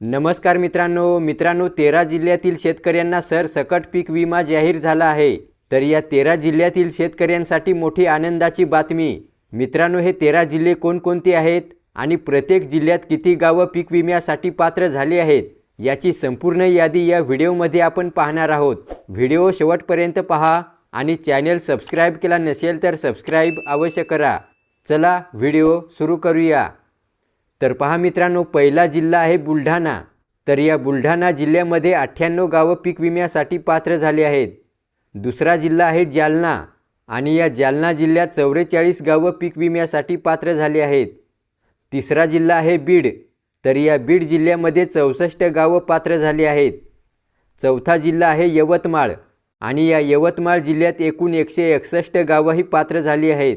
नमस्कार मित्रांनो मित्रांनो तेरा जिल्ह्यातील शेतकऱ्यांना सरसकट पीक विमा जाहीर झाला आहे. तर या तेरा जिल्ह्यातील शेतकऱ्यांसाठी मोठी आनंदाची बातमी. मित्रांनो हे तेरा जिल्हे कोणकोणते आहेत आणि प्रत्येक जिल्ह्यात किती गावं पीक विम्यासाठी पात्र झाली आहेत याची संपूर्ण यादी या व्हिडिओमध्ये आपण पाहणार आहोत. व्हिडिओ शेवटपर्यंत पहा आणि चॅनेल सबस्क्राईब केला नसेल तर सबस्क्राईब अवश्य करा. चला व्हिडिओ सुरू करूया. तर पहा मित्रांनो पहिला जिल्हा आहे बुलढाणा. तर या बुलढाणा जिल्ह्यामध्ये अठ्ठ्याण्णव गावं पीक विम्यासाठी पात्र झाले आहेत. दुसरा जिल्हा आहे जालना आणि या जालना जिल्ह्यात चौवेचाळीस गावं पीक विम्यासाठी पात्र झाली आहेत. तिसरा जिल्हा आहे बीड. तर या बीड जिल्ह्यामध्ये चौसष्ट गावं पात्र झाली आहेत. चौथा जिल्हा आहे यवतमाळ आणि या यवतमाळ जिल्ह्यात एकूण एकशे एकसष्ट गावंही पात्र झाली आहेत.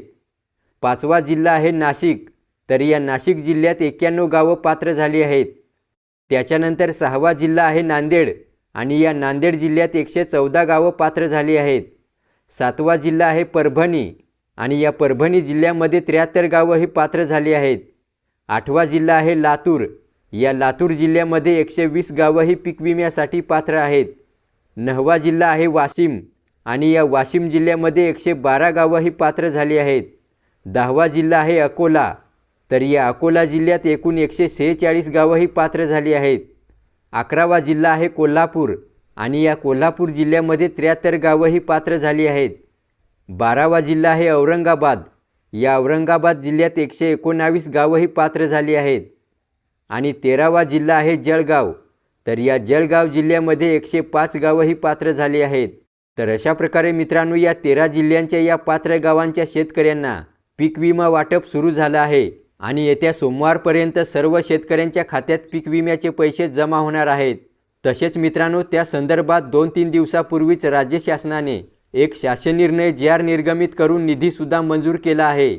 पाचवा जिल्हा आहे नाशिक. तर या नाशिक जिल्ह्यात एक्क्याण्णव गावं पात्र झाली आहेत. त्याच्यानंतर सहावा जिल्हा आहे नांदेड आणि या नांदेड जिल्ह्यात एकशे चौदा गावं पात्र झाली आहेत. सातवा जिल्हा आहे परभणी आणि या परभणी जिल्ह्यामध्ये त्र्याहत्तर गावं ही पात्र झाली आहेत. आठवा जिल्हा आहे लातूर. या लातूर जिल्ह्यामध्ये एकशे वीस गावंही पीक विम्यासाठी पात्र आहेत. नहवा जिल्हा आहे वाशिम आणि या वाशिम जिल्ह्यामध्ये एकशे बारा गावं ही पात्र झाली आहेत. दहावा जिल्हा आहे अकोला तर या अकोला जिल्ह्यात एकूण एकशे सेहेचाळीस गावंही पात्र झाली आहेत. अकरावा जिल्हा आहे कोल्हापूर आणि या कोल्हापूर जिल्ह्यामध्ये त्र्याहत्तर गावंही पात्र झाली आहेत. बारावा जिल्हा आहे औरंगाबाद. या औरंगाबाद जिल्ह्यात एकशे एकोणावीस गावंही पात्र झाली आहेत. आणि तेरावा जिल्हा आहे जळगाव. तर या जळगाव जिल्ह्यामध्ये एकशे पाच गावंही पात्र झाली आहेत. तर अशा प्रकारे मित्रांनो या तेरा जिल्ह्यांच्या या पात्र गावांच्या शेतकऱ्यांना पीक विमा वाटप सुरू झालं आहे. आणि येत्या सोमवारपर्यंत सर्व शेतकऱ्यांच्या खात्यात पीक विम्याचे पैसे जमा होणार आहेत. तसेच मित्रांनो त्या संदर्भात दोन तीन दिवसापूर्वीच राज्य शासनाने एक शासन निर्णय जे आर निर्गमित करून निधीसुद्धा मंजूर केला आहे.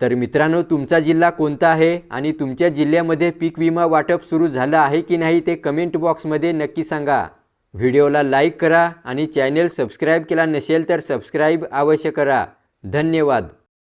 तर मित्रांनो तुमचा जिल्हा कोणता आहे आणि तुमच्या जिल्ह्यामध्ये पीक विमा वाटप सुरू झालं आहे की नाही ते कमेंट बॉक्समध्ये नक्की सांगा. व्हिडिओला लाईक करा आणि चॅनेल सबस्क्राईब केला नसेल तर सबस्क्राईब अवश्य करा. धन्यवाद.